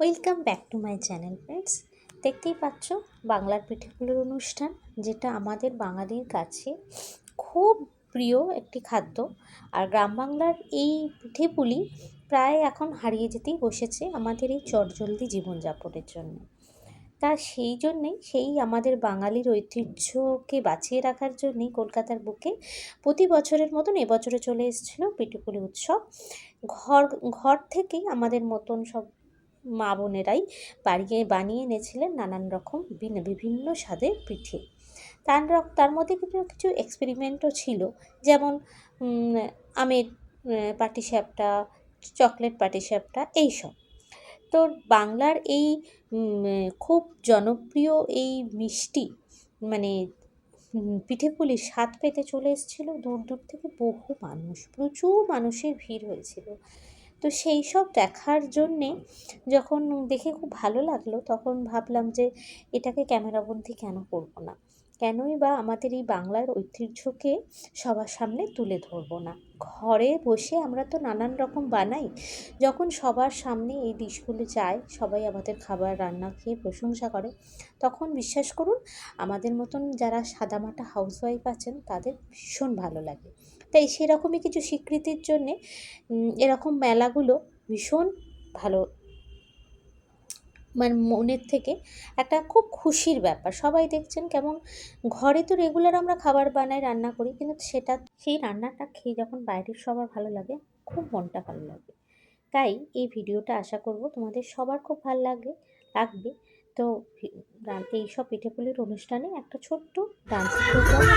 Welcome back to my channel friends দেখতেই পাচ্ছ বাংলার পিঠেপুলির অনুষ্ঠান, যেটা আমাদের বাঙালির কাছে খুব প্রিয় একটি খাদ্য। আর গ্রাম বাংলার এই পিঠেপুলি প্রায় এখন হারিয়ে যেতেই বসেছে আমাদের এই চটজলদি জীবনযাপনের জন্য। তা সেই জন্যেই, সেই আমাদের বাঙালির ঐতিহ্যকে বাঁচিয়ে রাখার জন্যেই কলকাতার বুকে প্রতি বছরের মতন এবছরে চলে এসেছিল পিঠেপুলি উৎসব। ঘর ঘর থেকেই আমাদের মতন সব মা বোনেরাই বাড়িয়ে বানিয়ে এনেছিলেন নানান রকম বিভিন্ন স্বাদের পিঠে। তার তার মধ্যে কিছু কিছু এক্সপেরিমেন্টও ছিল। যেমন আমের পাটিসাপটা চকলেট পাটিসাপটা, এইসব। তো বাংলার এই খুব জনপ্রিয় এই মিষ্টি মানে পিঠেপুলির স্বাদ পেতে চলে এসেছিল। দূর দূর থেকে বহু মানুষ, প্রচুর মানুষের ভিড় হয়েছিল। তো সেই সব দেখার জন্যে যখন দেখে খুব ভালো লাগল, তখন ভাবলাম যে এটাকে ক্যামেরাবন্দি কেন করব না? কেনই বা আমাদের এই বাংলার ঐতিহ্যকে সবার সামনে তুলে ধরবো না? ঘরে বসে আমরা তো নানান রকম বানাই। যখন সবার সামনে এই ডিশগুলো যায়, সবাই আমাদের খাবার, রান্না খেয়ে প্রশংসা করে, তখন বিশ্বাস করুন, আমাদের মতন যারা সাদামাটা হাউসওয়াইফ আছেন, তাদের ভীষণ ভালো লাগে। তাই সেরকমই কিছু স্বীকৃতির জন্যে এরকম মেলাগুলো ভীষণ ভালো মানে মনের থেকে একটা খুব খুশির ব্যাপার। সবাই দেখছেন কেমন ঘরে তো রেগুলার আমরা খাবার বানাই, রান্না করি, কিন্তু সেটা, সেই রান্নাটা খেয়ে যখন বাইরের সবার ভালো লাগে, খুব মনটা ভালো লাগে। তাই এই ভিডিওটা আশা করব তোমাদের সবার খুব ভালো লাগে লাগবে। তো এই সব পিঠেপুলির অনুষ্ঠানে একটা ছোট্ট ডান্স প্রোগ্রাম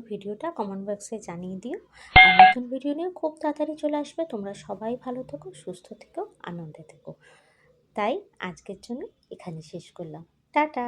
ভিডিওটা কমেন্ট বক্সে জানিয়ে দিও। আর নতুন ভিডিও নিয়ে খুব তাড়াতাড়ি চলে আসবে। তোমরা সবাই ভালো থেকো, সুস্থ থেকো, আনন্দে থেকো। তাই আজকের জন্য এখানে শেষ করলাম। টাটা!